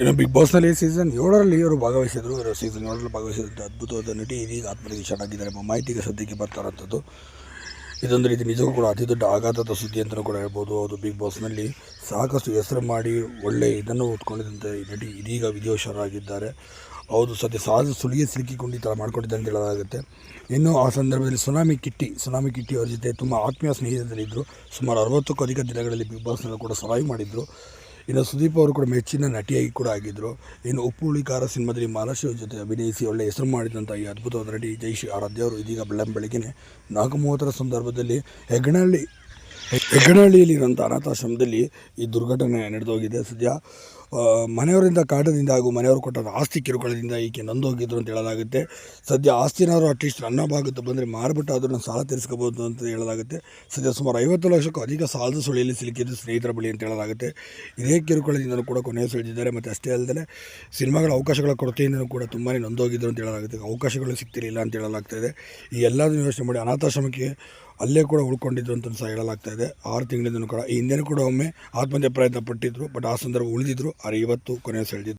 ಇನ್ನು big ಬಾಸ್ನಲ್ಲಿ season ಏಳರಲ್ಲಿ ಇವರು ಭಾಗವಹಿಸಿದ್ರು. ಇವರು ಸೀಸನ್ ಏಳರಲ್ಲಿ ಭಾಗವಹಿಸಿದಂಥ ಅದ್ಭುತವಾದ ನಟಿ ಇದೀಗ ಆತ್ಮಹತ್ಯೆಗೆ ಶರಣಾಗಿದ್ದಾರೆ ಎಂಬ ಮಾಹಿತಿಗೆ ಸದ್ಯಕ್ಕೆ ಬರ್ತಾರಂಥದ್ದು ಇದೊಂದು ರೀತಿ ನಿಜಕ್ಕೂ ಕೂಡ ಅತಿ ದೊಡ್ಡ ಆಘಾತದ ಸುದ್ದಿ ಅಂತಲೂ ಕೂಡ ಹೇಳ್ಬೋದು. ಅದು ಬಿಗ್ ಬಾಸ್ನಲ್ಲಿ ಸಾಕಷ್ಟು ಹೆಸರು ಮಾಡಿ ಒಳ್ಳೆ ಇದನ್ನು ಹೊತ್ಕೊಂಡಿದ್ದಂಥ ಈ ನಟಿ ಇದೀಗ ವಿಧಿವಶರಾಗಿದ್ದಾರೆ ಹೌದು, ಸದ್ಯ ಸಾಲ ಸುಳಿಗೆ ಸಿಲುಕಿಕೊಂಡು ಈ ಥರ ಮಾಡ್ಕೊಂಡಿದ್ದಾರೆ ಅಂತ ಹೇಳಲಾಗುತ್ತೆ. ಇನ್ನು ಆ ಸಂದರ್ಭದಲ್ಲಿ ಸುನಾಮಿ ಕಿಟ್ಟಿ ಸುನಾಮಿ ಕಿಟ್ಟಿ ಅವರ ಜೊತೆ ತುಂಬ ಆತ್ಮೀಯ ಸ್ನೇಹಿತರಿದ್ದರು ಸುಮಾರು ಅರವತ್ತಕ್ಕೂ ಅಧಿಕ ದಿನಗಳಲ್ಲಿ ಬಿಗ್ ಬಾಸ್ನಲ್ಲೂ ಕೂಡ ಸರ್ವೈವ್ ಮಾಡಿದ್ರು. ಇನ್ನು ಸುದೀಪ್ ಅವರು ಕೂಡ ಮೆಚ್ಚಿನ ನಟಿಯಾಗಿ ಕೂಡ ಆಗಿದ್ದರು ಇನ್ನು ಉಪ್ಪು ಕಾರ ಸಿನಿಮಾದಲ್ಲಿ ಮಹಾರಾಷ್ಟ್ರ ಜೊತೆ ಅಭಿನಯಿಸಿ ಒಳ್ಳೆ ಹೆಸರು ಮಾಡಿದಂಥ ಈ ಅದ್ಭುತವಾದ ನಟಿ ಜೈಶ್ರೀ ಆರಾಧ್ಯ ಅವರು ಇದೀಗ ಬೆಳ್ಳಂ ಬೆಳಗ್ಗೆನೆ ನಾಲ್ಕು ಸಂದರ್ಭದಲ್ಲಿ ಹೆಗ್ಗನಹಳ್ಳಿ ಹೆಗ್ಗನಹಳ್ಳಿಯಲ್ಲಿರುವಂಥ ಅನಾಥಾಶ್ರಮದಲ್ಲಿ ಈ ದುರ್ಘಟನೆ ನಡೆದೋಗಿದೆ ಸದ್ಯ. ಮನೆಯವರಿಂದ ಕಾಟದಿಂದ ಹಾಗೂ ಮನೆಯವರು ಕೊಟ್ಟ ಆಸ್ತಿ ಕಿರುಕುಳದಿಂದ ಈಕೆ ನೊಂದೋಗಿದ್ರು ಅಂತ ಹೇಳಲಾಗುತ್ತೆ. ಸದ್ಯ ಆಸ್ತಿನಾದರೂ ಅಟ್ಲೀಸ್ಟ್ ನನ್ನ ಭಾಗಕ್ಕೆ ಬಂದರೆ ಮಾರ್ಬಿಟ್ಟು ಅದನ್ನು ಸಾಲ ತೀರಿಸ್ಕೋಬೋದು ಅಂತ ಹೇಳಲಾಗುತ್ತೆ. ಸದ್ಯ ಸುಮಾರು ಐವತ್ತು ಲಕ್ಷಕ್ಕೂ ಅಧಿಕ ಸಾಲದ ಸುಳಿಯಲ್ಲಿ ಸಿಲುಕಿದ್ದು ಸ್ನೇಹಿತರ ಬಳಿ ಅಂತ ಹೇಳಲಾಗುತ್ತೆ. ಇದೇ ಕಿರುಕುಳದಿಂದಲೂ ಕೂಡ ಕೊನೆಯ ಸುಳಿದಿದ್ದಾರೆ. ಮತ್ತು ಅಷ್ಟೇ ಅಲ್ಲದೆ ಸಿನಿಮಾಗಳ ಅವಕಾಶಗಳ ಕೊರತೆಯಿಂದ ಕೂಡ ತುಂಬಾ ನೊಂದೋಗಿದ್ರು ಅಂತ ಹೇಳಲಾಗುತ್ತೆ. ಅವಕಾಶಗಳು ಸಿಗ್ತಿರಲಿಲ್ಲ ಅಂತ ಹೇಳಲಾಗ್ತಾ ಇದೆ. ಈ ಎಲ್ಲದನ್ನು ಯೋಚನೆ ಮಾಡಿ ಅನಾಥಾಶ್ರಮಕ್ಕೆ ಅಲ್ಲೇ ಕೂಡ ಉಳ್ಕೊಂಡಿದ್ರು ಅಂತ ಸಹ ಹೇಳಲಾಗ್ತಾ ಇದೆ. ಆರು ತಿಂಗಳಿಂದಲೂ ಕೂಡ ಈ ಹಿಂದೆನೂ ಕೂಡ ಒಮ್ಮೆ ಆತ್ಮಹತ್ಯೆ ಪ್ರಯತ್ನ ಪಟ್ಟಿದ್ರು, ಬಟ್ ಆ ಸಂದರ್ಭ ಉಳಿದಿದ್ರು. ಆದರೆ ಇವತ್ತು ಕೊನೆಯ ಸೆಳೆದಿದ್ರು